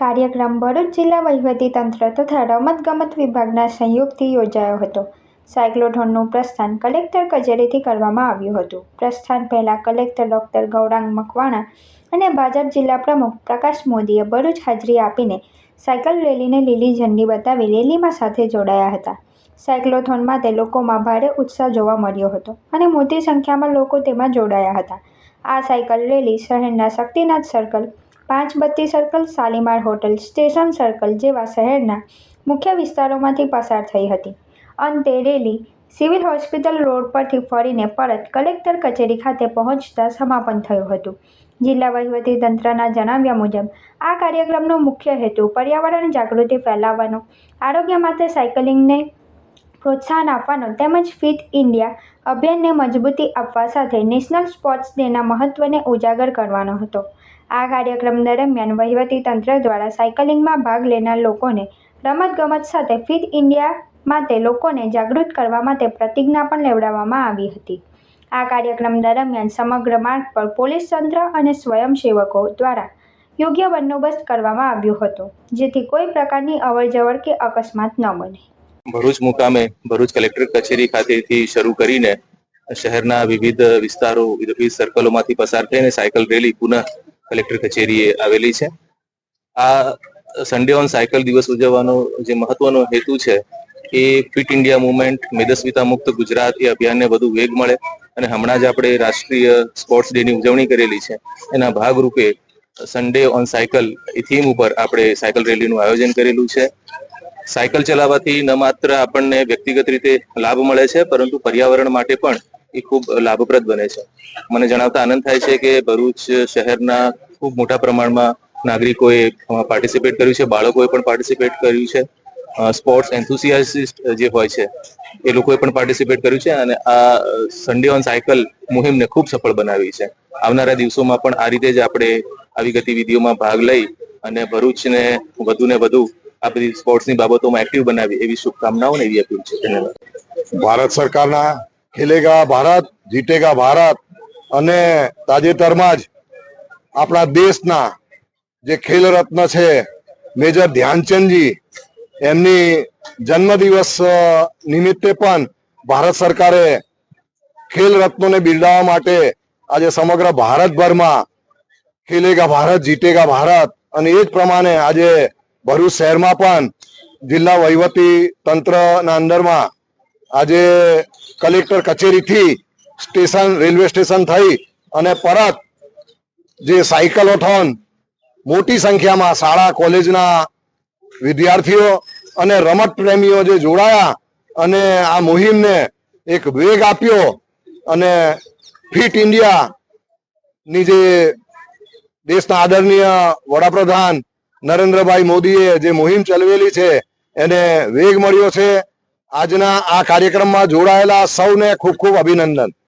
કાર્યક્રમ ભરૂચ જિલ્લા વહીવટીતંત્ર તથા રમતગમત વિભાગના સંયોગથી યોજાયો હતો. સાયક્લોથોનનું પ્રસ્થાન કલેક્ટર કચેરીથી કરવામાં આવ્યું હતું. પ્રસ્થાન પહેલાં કલેક્ટર ડોક્ટર ગૌરાંગ મકવાણા અને ભાજપ જિલ્લા પ્રમુખ પ્રકાશ મોદીએ ભરૂચ હાજરી આપીને સાયકલ રેલીને લીલી ઝંડી બતાવી રેલીમાં સાથે જોડાયા હતા. સાયક્લોથોન માટે લોકોમાં ભારે ઉત્સાહ જોવા મળ્યો હતો અને મોટી સંખ્યામાં લોકો તેમાં જોડાયા હતા. આ સાયકલ રેલી શહેરના શક્તિનાથ સર્કલ પાંચ બત્તી circle Shalimar hotel, station circle જેવા શહેરના મુખ્ય વિસ્તારોમાંથી પસાર થઈ હતી. અંતે રેલી સિવિલ હોસ્પિટલ રોડ પરથી ફરીને પરત કલેક્ટર કચેરી ખાતે પહોંચતા સમાપન થયું હતું. જિલ્લા વહીવટીતંત્રના જણાવ્યા મુજબ, આ કાર્યક્રમનો મુખ્ય હેતુ પર્યાવરણ જાગૃતિ ફેલાવવાનો, આરોગ્ય માટે સાયકલિંગને પ્રોત્સાહન આપવાનો તેમજ ફિટ ઇન્ડિયા અભિયાનને મજબૂતી આપવા સાથે નેશનલ સ્પોર્ટ્સ ડેના મહત્ત્વને ઉજાગર કરવાનો હતો. આ કાર્યક્રમ દરમિયાન વહીવટીતંત્ર દ્વારા સાયકલિંગમાં ભાગ લેનાર લોકોને રમતગમત સાથે ફિટ ઇન્ડિયા માટે લોકોને જાગૃત કરવા માટે પ્રતિજ્ઞા પણ લેવડાવવામાં આવી હતી. આ કાર્યક્રમ દરમિયાન સમગ્ર માર્ગ પર પોલીસ તંત્ર અને સ્વયંસેવકો દ્વારા યોગ્ય બંદોબસ્ત કરવામાં આવ્યો હતો, જેથી કોઈ પ્રકારની અવરજવર કે અકસ્માત ન બને. ભરૂચ મુકામે ભરૂચ કલેક્ટર કચેરી ખાતેથી શરૂ કરીને શહેરના વિવિધ વિસ્તારો, વિવિધ સર્કલોમાંથી પસાર થઈને સાયકલ રેલી પુનઃ કલેક્ટર કચેરીએ આવેલી છે. આ સન્ડે ઓન સાયકલ દિવસ ઉજવવાનો જે મહત્વનો હેતુ છે એ ફિટ ઇન્ડિયા મુવમેન્ટ, મેદસ્વીતા મુક્ત ગુજરાત એ અભિયાનને વધુ વેગ મળે અને હમણાં જ આપણે રાષ્ટ્રીય સ્પોર્ટ્સ ડે ની ઉજવણી કરેલી છે. એના ભાગરૂપે સન્ડે ઓન સાયકલ એ થીમ ઉપર આપણે સાયકલ રેલીનું આયોજન કરેલું છે. સાયકલ ચલાવવાથી ન માત્ર આપણને વ્યક્તિગત રીતે લાભ મળે છે, પરંતુ પર્યાવરણ માટે પણ એ ખૂબ લાભપ્રદ બને છે. મને જણાવતા આનંદ થાય છે કે ભરૂચ શહેરના ખૂબ મોટા પ્રમાણમાં નાગરિકોએ પાર્ટિસિપેટ કર્યું છે, બાળકોએ પણ પાર્ટિસિપેટ કર્યું છે. સ્પોર્ટ્સ એન્થુસિયાસિસ્ટ જે હોય છે, એ લોકોએ પણ પાર્ટિસિપેટ કર્યું છે અને આ સન્ડે ઓન સાયકલ મુહિમને ખૂબ સફળ બનાવી છે. આવનારા દિવસોમાં પણ આ રીતે જ આપણે આવી ગતિવિધિઓમાં ભાગ લઈ અને ભરૂચને વધુ ને વધુ આ બધી સ્પોર્ટ્સની બાબતોમાં એક્ટિવ બનાવી એવી શુભકામનાઓ એવી અપીલ છે. ભારત સરકારના ખેલેગા ભારત, જીતેગા ભારત અને તાજેતરમાં જ આપણા દેશના જે ખેલ રત્ન છે, મેજર ધ્યાનચંદજી, એમની જન્મદિવસ નિમિત્તે પણ ભારત સરકારે ખેલ રત્નોને બિરદાવવા માટે આજે સમગ્ર ભારતભરમાં ખેલેગા ભારત, જીતેગા ભારત અને એ જ પ્રમાણે આજે ભરૂચ શહેરમાં પણ જિલ્લા વહીવટી તંત્રના અંદરમાં આજે કલેક્ટર કચેરીથી સ્ટેશન, રેલવે સ્ટેશન થઈ અને પરત જે સાયકલોથોન મોટી સંખ્યામાં શાળા, કોલેજના વિદ્યાર્થીઓ અને રમત પ્રેમીઓ જે જોડાયા અને આ મુહિમને એક વેગ આપ્યો અને ફિટ ઇન્ડિયાની જે દેશના આદરણીય વડાપ્રધાન નરેન્દ્રભાઈ મોદીએ જે મુહિમ ચલાવેલી છે, એને વેગ મળ્યો છે. આજના આ કાર્યક્રમમાં જોડાયેલા સૌને ખૂબ ખૂબ અભિનંદન.